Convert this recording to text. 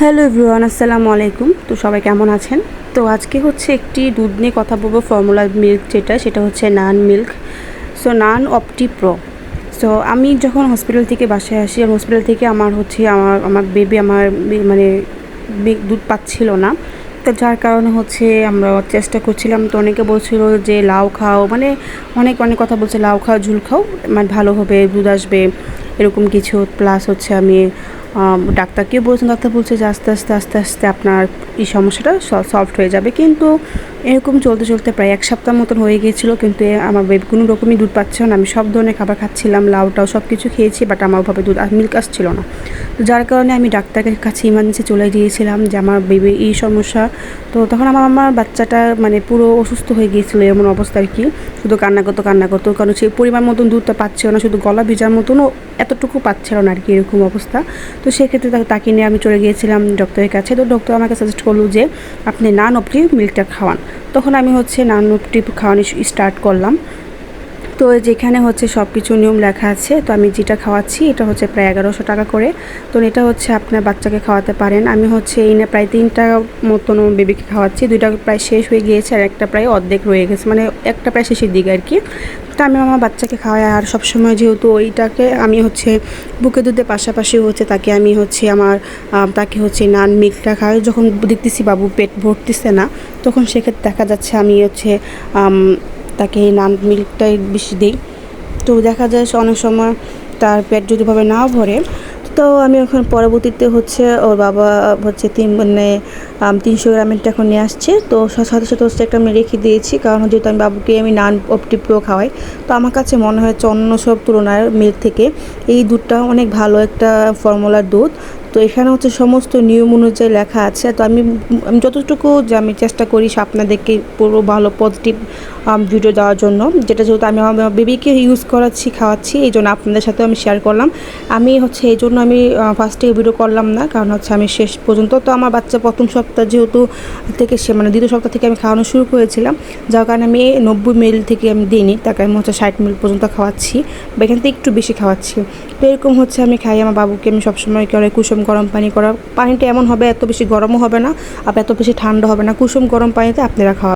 Hello everyone, আসসালামু আলাইকুম। তো সবাই কেমন আছেন? তো আজকে হচ্ছে একটি দুধ নিয়ে কথা বলব ফর্মুলা মিল্ক যেটা, সেটা হচ্ছে NAN milk so NAN Optipro so আমি যখন হসপিটাল থেকে বাসায় আসি, আর হসপিটাল থেকে আমার হচ্ছে, আমার আমার বেবি আমার মানে দুধ পাচ্ছিল না। তো যার কারণে হচ্ছে আমরা চেষ্টা করছিলাম, তো অনেকে বলছিল যে লাউ খাও মানে অনেক অনেক কথা বলছে, লাউ খাও, ঝুল খাও মানে ভালো হবে, দুধ আসবে, এরকম কিছু। প্লাস হচ্ছে আমি ডাক্তারকেও বলছেন, ডাক্তার বলছে যে আস্তে আস্তে আস্তে আস্তে আপনার এই সমস্যাটা সলভ হয়ে যাবে। কিন্তু এরকম চলতে চলতে প্রায় এক সপ্তাহ মতন হয়ে গিয়েছিল, কিন্তু আমার বেবি কোনো রকমই দুধ পাচ্ছিল না। আমি সব ধরনের খাবার খাচ্ছিলাম, লাউটাও সব কিছু খেয়েছি বাট আমার ওভাবে দুধ, আর মিল্ক আসছিল না। তো যার কারণে আমি ডাক্তারের কাছে ইমার্জেন্সি চলে গিয়েছিলাম যে আমার বেবি এই সমস্যা। তো তখন আমার আমার বাচ্চাটা মানে পুরো অসুস্থ হয়ে গিয়েছিল এমন অবস্থা আর কি। শুধু কান্না করতো কান্না করতো, কারণ সে পরিমাণ মতন দুধটা পাচ্ছিল না, শুধু গলা ভিজার মতনও এতটুকু পাচ্ছিল না আর কি এরকম অবস্থা। তো সেক্ষেত্রে তাকে- নিয়ে আমি চলে গিয়েছিলাম ডক্টরের কাছে। তো ডক্টর আমাকে সাজেস্ট করল যে, আপনি নান অপটি মিল্কটা খাওয়ান। তখন আমি হচ্ছে নান রুটি খাওয়ানো স্টার্ট করলাম। তো যেখানে হচ্ছে সব কিছু নিয়ম লেখা আছে, তো আমি যেটা খাওয়াচ্ছি এটা হচ্ছে প্রায় এগারোশো টাকা করে। তো এটা হচ্ছে আপনার বাচ্চাকে খাওয়াতে পারেন। আমি হচ্ছে এই না প্রায় তিনটা মতন বেবিকে খাওয়াচ্ছি। দুইটা প্রায় শেষ হয়ে গিয়েছে আর একটা প্রায় অর্ধেক রয়ে গেছে। মানে একটা প্রায় শেষের দিকে আর কি। তো আমি আমার বাচ্চাকে খাওয়াই আর সবসময় যেহেতু ওইটাকে আমি হচ্ছে বুকে দুধের পাশাপাশি হচ্ছে তাকে আমি হচ্ছে আমার তাকে হচ্ছে নান, মিল্কটা খাওয়াই যখন দেখতেছি বাবু পেট ভরতেছে না, তখন সেক্ষেত্রে দেখা যাচ্ছে আমি হচ্ছে তাকে নান, মিল্কটাই বেশি দিই। তো দেখা যায় অনেক সময় তার পেট যদি ভাবে নাও ভরে, তো আমি এখন পরবর্তীতে হচ্ছে ওর বাবা হচ্ছে তিন মানে তিনশো গ্রামেরটা এখন নিয়ে আসছে। তো সাথে সাথে হচ্ছে একটা আমি রেখে দিয়েছি, কারণ যেহেতু আমি বাবুকে আমি নান অপটি প্রো খাওয়াই, তো আমার কাছে মনে হচ্ছে অন্য সব তুলনায় মিল্ক থেকে এই দুধটা অনেক ভালো একটা ফর্মুলার দুধ। তো এখানে হচ্ছে সমস্ত নিয়ম অনুযায়ী লেখা আছে। তো আমি আমি যতটুকু যে আমি চেষ্টা করি আপনাদেরকে পুরো ভালো পজিটিভ ভিডিও দেওয়ার জন্য। যেটা যেহেতু আমি আমার বেবিকে ইউজ করাচ্ছি, খাওয়াচ্ছি, এই জন্য আপনাদের সাথেও আমি শেয়ার করলাম। আমি হচ্ছে এই জন্য আমি ফার্স্টে ভিডিও করলাম না, কারণ হচ্ছে আমি শেষ পর্যন্ত। তো আমার বাচ্চা প্রথম সপ্তাহ যেহেতু থেকে সে মানে দ্বিতীয় সপ্তাহ থেকে আমি খাওয়ানো শুরু করেছিলাম, যার কারণে আমি নব্বই মিল থেকে আমি দিইনি তাকে আমি হচ্ছে ষাট মিল পর্যন্ত খাওয়াচ্ছি, বা এখান থেকে একটু বেশি খাওয়াচ্ছি। তো এরকম হচ্ছে আমি খাই, আমার বাবুকে আমি সবসময় করে কুসুম গরম পানি করা, পানিটা এমন হবে, এত বেশি গরমও হবে না আবার এত বেশি ঠান্ডা হবে না। কুসুম গরম পানিতে আপনারা খাওয়া